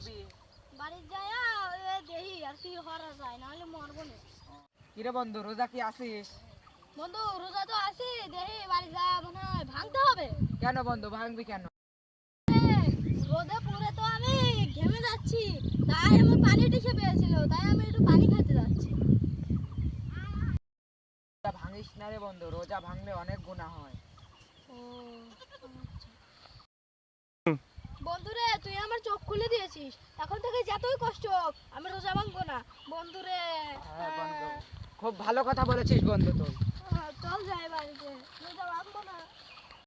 করবি? বাড়ি যায় এ আর কি হরা যায় নাহলে মরবো না। কিরে বন্ধু রোজা কি আসিস? বন্ধু রোজা তো আসি দেখি বাড়ি যা মনে হয় ভাঙতে হবে। কেন বন্ধু ভাঙবি কেন? রোদে পড়ে তো আমি ঘেমে যাচ্ছি তাই আমার পানি টিসে পেয়েছিল তাই আমি একটু পানি খেতে যাচ্ছি। ভাঙিস না রে বন্ধু রোজা ভাঙলে অনেক গুণা হয়। বন্ধুরে তুই আমার চোখ খুলে দিয়েছিস। এখন থেকে যতই কষ্ট হোক আমি রোজা ভাঙবো না। বন্ধুরে। হ্যাঁ খুব ভালো কথা বলেছিস বন্ধু তুই। চল যাই